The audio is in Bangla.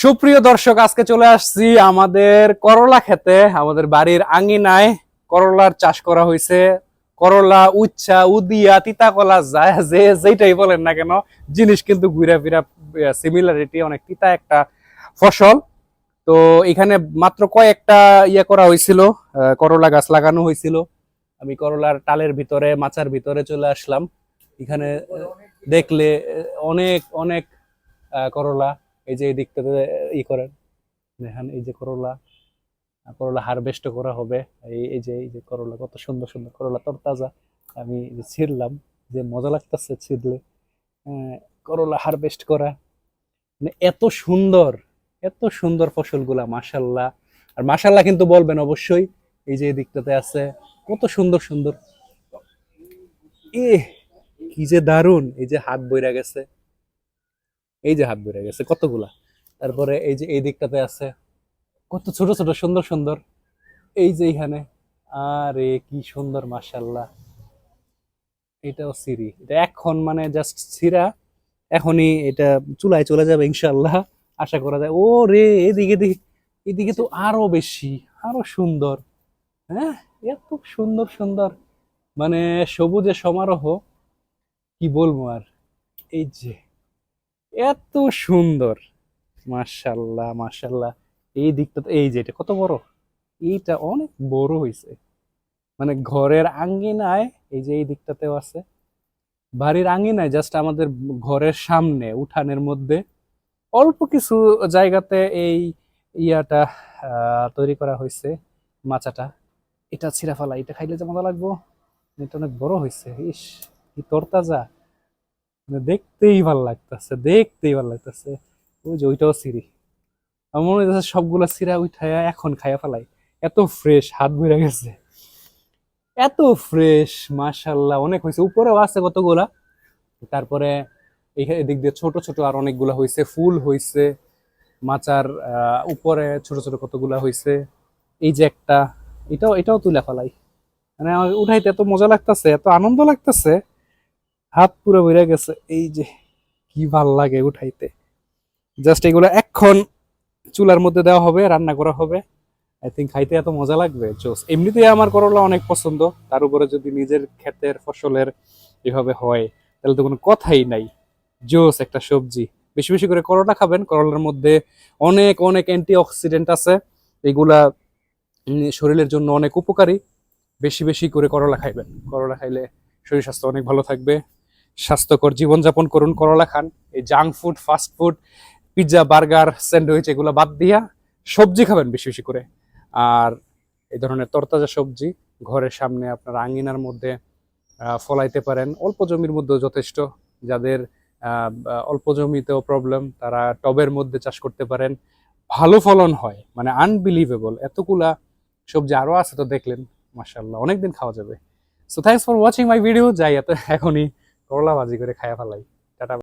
সুপ্রিয় দর্শক, আজকে চলে আসছি আমাদের করলা খেতে। আমাদের বাড়ির আঙ্গিনায় করলার চাষ করা হয়েছে। করলা, উচ্ছা, উদিয়া তিতা কলা যায় যে যেটাই বলেন না কেন, জিনিস কিন্তু ঘুরা ফিরা সিমিলারিটি অনেক। তিতা একটা ফসল। তো এখানে মাত্র কয়েকটা ইয়ে করা হয়েছিল করলা গাছ লাগানো হয়েছিল। আমি করলার টালের ভিতরে মাচার ভিতরে চলে আসলাম। এখানে দেখলে অনেক অনেক করলা এই যে এই দিকটাতে ই করেন, দেখেন এই যে করলা করলা হারভেস্ট করা হবে। এই এই যে এই যে করলা, কত সুন্দর সুন্দর করলা তরতাজা। আমি ছিঁড়লাম, যে মজা লাগতেছে ছিঁড়লে করলা হারভেস্ট করা। মানে এত সুন্দর এত সুন্দর ফসলগুলা, মাশাল্লাহ। আর মাশাল্লাহ কিন্তু বলবেন অবশ্যই, এই যে দিকটাতে আছে, কত সুন্দর সুন্দর। এ কি যে দারুণ এই যে হাত বইরা গেছে। এই যে হাত বেড়ে গেছে, কতগুলা? তারপরে এই যে এই দিকটাতে আছে, কত ছোট ছোট, সুন্দর সুন্দর। এই যে এইখানে, আরে কি সুন্দর মাশাল্লাহ এটাও সিরি এটা এখন মানে জাস্ট সিরা এখনই এটা চুলায় চলে যাবে ইনশাল্লাহ আশা করা যায়। ও রে, এদিকে এদিকে তো আরও বেশি, আরও সুন্দর। হ্যাঁ এত সুন্দর সুন্দর। মানে সবুজে সমারোহ, কি বলব আর? এই যে এত সুন্দর। মাশাল্লাহ মাশাল্লাহ এই দিকটা তো, এই যে এটা কত বড়? এইটা অনেক বড় হয়েছে মানে ঘরের আঙ্গিনায় এই যে এই দিকটাতেও আছে। বাড়ির আঙ্গিনায় জাস্ট আমাদের ঘরের সামনে, উঠানের মধ্যে অল্প কিছু জায়গাতে এই ইয়াটা তৈরি করা হয়েছে মাচাটা। এটা ছিঁড়া ফেলা, এটা খাইলে যে মজা লাগবো? এটা অনেক বড় হয়েছে ইস, কি তরতাজা। দেখতেই ভালো লাগতেছে, দেখতেই ভালো লাগতেছে। ওই যে ওইটাও সিঁড়ি। আমার মনে হচ্ছে সবগুলা সিরা উঠায়া এখন খাইয়া ফেলাই। এত ফ্রেশ হাত ভরে গেছে। এত ফ্রেশ মাশাল্লাহ, অনেক হয়েছে উপরেও আছে কতগুলা? তারপরে এইখানে এদিক দিয়ে ছোট ছোট আর অনেকগুলা হয়েছে ফুল হয়েছে মাচার উপরে ছোট ছোট কতগুলা হয়েছে এই যে একটা, এটাও এটাও তুলে ফেলাই। মানে আমার উঠাইতে এত মজা লাগতেছে, এত আনন্দ লাগতেছে। হাত পুরো ভরে গেছে। এই যে কি ভালো লাগে উঠাইতে। জাস্ট এগুলো এখন চুলার মধ্যে দেওয়া হবে, রান্না করা হবে। আই থিঙ্ক খাইতে এত মজা লাগবে, জোস। এমনিতেই আমার করলা অনেক পছন্দ। তার উপরে যদি নিজের ক্ষেতের ফসলের এভাবে হয়, তাহলে তো কোনো কথাই নাই। জোস একটা সবজি। বেশি বেশি করে করলা খাবেন। করলার মধ্যে অনেক অনেক অ্যান্টি অক্সিডেন্ট আছে। এগুলা শরীরের জন্য অনেক উপকারী। বেশি বেশি করে করলা খাইবেন। করলা খাইলে শরীর স্বাস্থ্য অনেক ভালো থাকবে। স্বাস্থ্যকর জীবনযাপন করুন, করলা খান। এই junk food fast food pizza burger sandwich এগুলো বাদ দিয়া সবজি খাবেন বেশি বেশি করে। আর এই ধরনের তরতাজা সবজি ঘরের সামনে আপনার আঙ্গিনার মধ্যে ফলাইতে পারেন। অল্প জমির মধ্যেও যথেষ্ট। যাদের অল্প জমিতেও প্রবলেম তারা টবের মধ্যে চাষ করতে পারেন। ভালো ফলন হয় মানে আনবিলিভেবল এতগুলা সবজি আরও আছে তো দেখলেন মাসাল্লাহ অনেকদিন খাওয়া যাবে। So thanks for watching my video যাই, এত, এখনই করলা ভাজি করে খাইয়া ফেলাই।